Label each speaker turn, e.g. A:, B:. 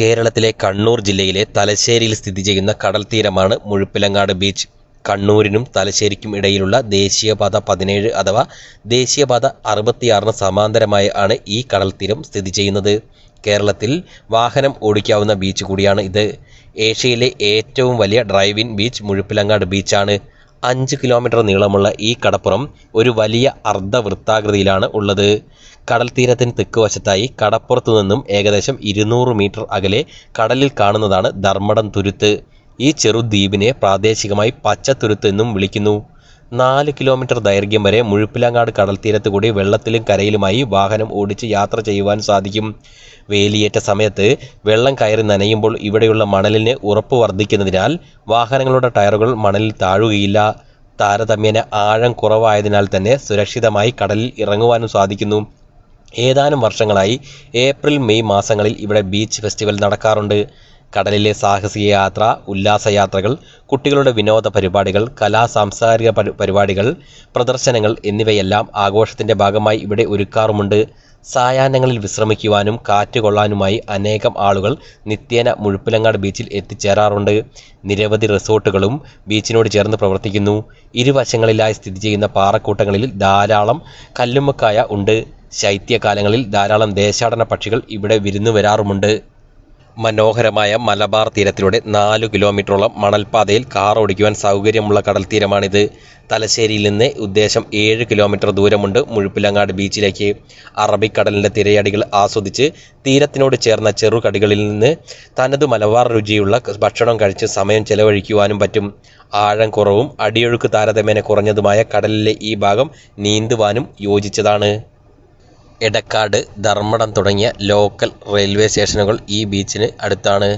A: കേരളത്തിലെ കണ്ണൂർ ജില്ലയിലെ തലശ്ശേരിയിൽ സ്ഥിതി ചെയ്യുന്ന കടൽ തീരമാണ് മുഴുപ്പിലങ്ങാട് ബീച്ച്. കണ്ണൂരിനും തലശ്ശേരിക്കും ഇടയിലുള്ള ദേശീയപാത പതിനേഴ് അഥവാ ദേശീയപാത അറുപത്തിയാറിന് സമാന്തരമായി ആണ് ഈ കടൽത്തീരം സ്ഥിതി ചെയ്യുന്നത്. കേരളത്തിൽ വാഹനം ഓടിക്കാവുന്ന ബീച്ച് കൂടിയാണ് ഇത്. ഏഷ്യയിലെ ഏറ്റവും വലിയ ഡ്രൈവ് ഇൻ ബീച്ച് മുഴുപ്പിലങ്ങാട് ബീച്ചാണ്. അഞ്ച് കിലോമീറ്റർ നീളമുള്ള ഈ കടപ്പുറം ഒരു വലിയ അർദ്ധവൃത്താകൃതിയിലാണ് ഉള്ളത്. കടൽ കടൽത്തീരത്തിന് തെക്കുവശത്തായി കടപ്പുറത്തു നിന്നും ഏകദേശം ഇരുന്നൂറ് മീറ്റർ അകലെ കടലിൽ കാണുന്നതാണ് ധർമ്മടം തുരുത്ത്. ഈ ചെറുദ്വീപിനെ പ്രാദേശികമായി പച്ചത്തുരുത്ത് എന്നും വിളിക്കുന്നു. നാല് കിലോമീറ്റർ ദൈർഘ്യം വരെ മുഴുപ്പിലങ്ങാട് കടൽത്തീരത്ത് കൂടി വെള്ളത്തിലും കരയിലുമായി വാഹനം ഓടിച്ച് യാത്ര ചെയ്യുവാൻ സാധിക്കും. വേലിയേറ്റ സമയത്ത് വെള്ളം കയറി നനയുമ്പോൾ ഇവിടെയുള്ള മണലിന് ഉറപ്പ് വർദ്ധിക്കുന്നതിനാൽ വാഹനങ്ങളുടെ ടയറുകൾ മണലിൽ താഴുകയില്ല. താരതമ്യേന ആഴം കുറവായതിനാൽ തന്നെ സുരക്ഷിതമായി കടലിൽ ഇറങ്ങുവാനും സാധിക്കുന്നു. ഏതാനും വർഷങ്ങളായി ഏപ്രിൽ മെയ് മാസങ്ങളിൽ ഇവിടെ ബീച്ച് ഫെസ്റ്റിവൽ നടക്കാറുണ്ട്. കടലിലെ സാഹസിക യാത്ര ഉല്ലാസയാത്രകൾ കുട്ടികളുടെ വിനോദ പരിപാടികൾ കലാ സാംസ്കാരിക പരിപാടികൾ പ്രദർശനങ്ങൾ എന്നിവയെല്ലാം ആഘോഷത്തിന്റെ ഭാഗമായി ഇവിടെ ഒരുക്കാറുമുണ്ട്. സായാഹ്നങ്ങളിൽ വിശ്രമിക്കുവാനും കാറ്റ് കൊള്ളാനുമായി അനേകം ആളുകൾ നിത്യേന മുഴുപ്പിലങ്ങാട് ബീച്ചിൽ എത്തിച്ചേരാറുണ്ട്. നിരവധി റിസോർട്ടുകളും ബീച്ചിനോട് ചേർന്ന് പ്രവർത്തിക്കുന്നു. ഇരുവശങ്ങളിലായി സ്ഥിതി ചെയ്യുന്ന പാറക്കൂട്ടങ്ങളിൽ ധാരാളം കല്ലുമ്മക്കായ ഉണ്ട്. ശൈത്യകാലങ്ങളിൽ ധാരാളം ദേശാടന പക്ഷികൾ ഇവിടെ വിരുന്നു വരാറുമുണ്ട്. മനോഹരമായ മലബാർ തീരത്തിലൂടെ നാലു കിലോമീറ്ററോളം മണൽപ്പാതയിൽ കാർ ഓടിക്കുവാൻ സൗകര്യമുള്ള കടൽ തീരമാണിത്. തലശ്ശേരിയിൽ നിന്ന് ഉദ്ദേശം ഏഴ് കിലോമീറ്റർ ദൂരമുണ്ട് മുഴുപ്പിലങ്ങാട് ബീച്ചിലേക്ക്. അറബിക്കടലിന്റെ തിരയടികൾ ആസ്വദിച്ച് തീരത്തിനോട് ചേർന്ന ചെറുകടികളിൽ നിന്ന് തനത് മലബാർ രുചിയുള്ള ഭക്ഷണം കഴിച്ച് സമയം ചെലവഴിക്കുവാനും പറ്റും. ആഴം കുറവും അടിയൊഴുക്ക് താരതമ്യേന കുറഞ്ഞതുമായ കടലിലെ ഈ ഭാഗം നീന്തുവാനും യോജിച്ചതാണ്. എടക്കാട് ധർമ്മടം തുടങ്ങിയ ലോക്കൽ റെയിൽവേ സ്റ്റേഷനുകൾ ഈ ബീച്ചിന് അടുത്താണ്.